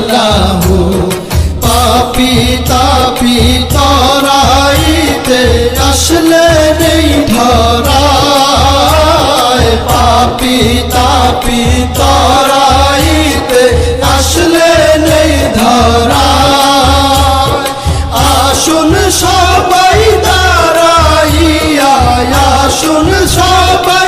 ইল্লাহু পাপি তাপি তরাইতে আসলে নেই ধরায়। পাপি তাপি তরাইতে আসলে নেই ধরায়। আসুন সবাই দাঁড়াইয়া, আসুন সবাই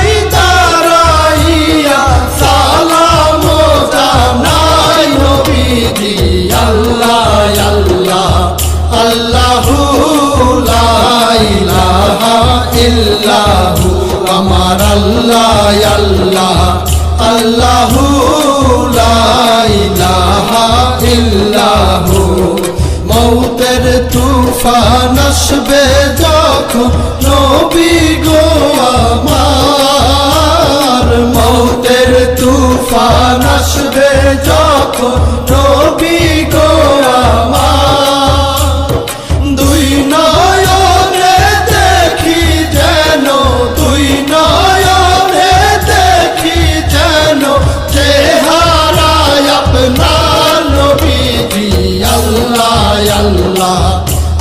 আমার আল্লাহ আল্লাহ আল্লাহ ইল্লাহু। মৌতের তুফান আসবে যখন নবী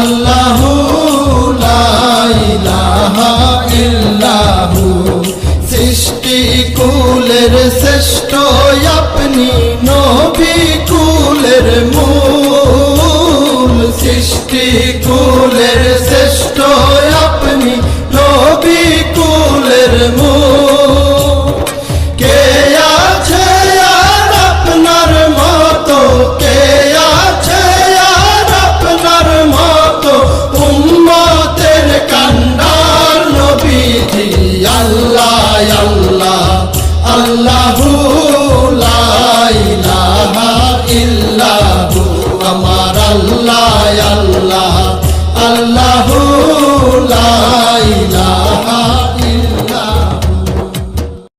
আল্লাহু লা ইলাহা ইল্লাহু। সৃষ্টি কুলের শ্রেষ্ঠ আপনি নবী কুলের মূল। সৃষ্টি কুলের শ্রেষ্ঠ আপনি নবী কুলের মূল।